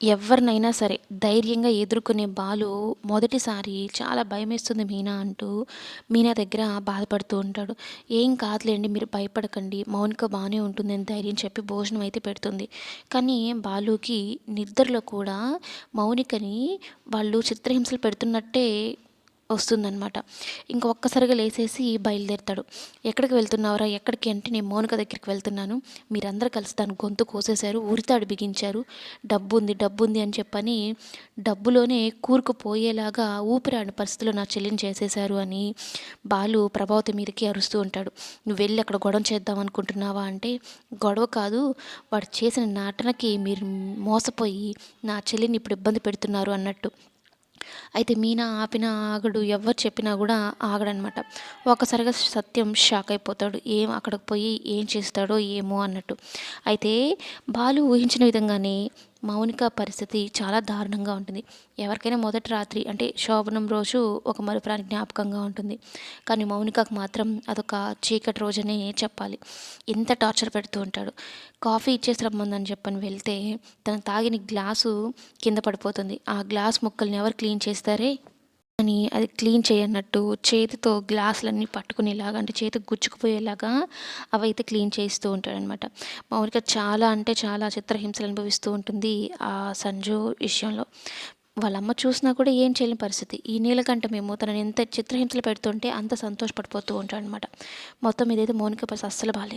ఎవరినైనా సరే ధైర్యంగా ఎదుర్కొనే బాలు మొదటిసారి చాలా భయమేస్తుంది మీనా అంటూ మీనా దగ్గర బాధపడుతూ ఉంటాడు. ఏం కాదులేండి మీరు భయపడకండి. మౌనిక బాగానే ఉంటుందని ధైర్యం చెప్పి భోజనం అయితే పెడుతుంది. కానీ బాలుకి నిద్రలో కూడా మౌనికని వాళ్ళు చిత్రహింసలు పెడుతున్నట్టే వస్తుందనమాట ఇంకా ఒక్కసారిగా లేసేసి బయలుదేరుతాడు. ఎక్కడికి వెళ్తున్నావురా? ఎక్కడికి అంటే నేను మౌనిక దగ్గరికి వెళ్తున్నాను. మీరందరూ కలిసి దాని గొంతు కోసేశారు. ఉరితాడు బిగించారు. డబ్బు ఉంది డబ్బు ఉంది అని చెప్పని డబ్బులోనే కూరుకుపోయేలాగా ఊపిరాని పరిస్థితిలో నా చెల్లిని చేసేశారు అని బాలు ప్రభావతి మీదకి అరుస్తూ ఉంటాడు. నువ్వు వెళ్ళి అక్కడ గొడవ చేద్దాం అనుకుంటున్నావా? అంటే గొడవ కాదు. వాడు చేసిన నాటనకి మీరు మోసపోయి నా చెల్లిని ఇప్పుడు ఇబ్బంది పెడుతున్నారు అన్నట్టు. అయితే మీనా ఆపిన ఆగడు ఎవరు చెప్పినా కూడా ఆగడనమాట. ఒక్కసారిగా సత్యం షాక్ అయిపోతాడు. ఏం అక్కడికి పోయి ఏం చేస్తాడో ఏమో అన్నట్టు. అయితే బాలు ఊహించిన విధంగానే మౌనిక పరిస్థితి చాలా దారుణంగా ఉంటుంది. ఎవరికైనా మొదటి రాత్రి అంటే శోభనం రోజు ఒక మరుపురాని జ్ఞాపకంగా ఉంటుంది. కానీ మౌనికకు మాత్రం అదొక చీకటి రోజనే చెప్పాలి. ఎంత టార్చర్ పెడుతూ ఉంటాడు. కాఫీ ఇచ్చేసి రమ్మందని చెప్పని వెళ్తే తను తాగిన గ్లాసు కింద పడిపోతుంది. ఆ గ్లాస్ ముక్కల్ని ఎవరు క్లీన్ చేస్తారే? అని అది క్లీన్ చేయన్నట్టు చేతితో గ్లాసులన్నీ పట్టుకునేలాగా అంటే చేతికి గుచ్చుకుపోయేలాగా అవైతే క్లీన్ చేస్తూ ఉంటాడనమాట. మామూలుగా చాలా అంటే చాలా చిత్రహింసలు అనుభవిస్తూ ఉంటుంది ఆ సంజు విషయంలో. వాళ్ళమ్మ చూసినా కూడా ఏం చేయలేని పరిస్థితి. ఈ నీలకంఠ మేము తనని ఎంత చిత్రహింసలు పెడుతుంటే అంత సంతోషపడిపోతూ ఉంటాడనమాట. మొత్తం ఇదైతే మౌనిక పరిస్థితి అస్సలు బాగాలేదు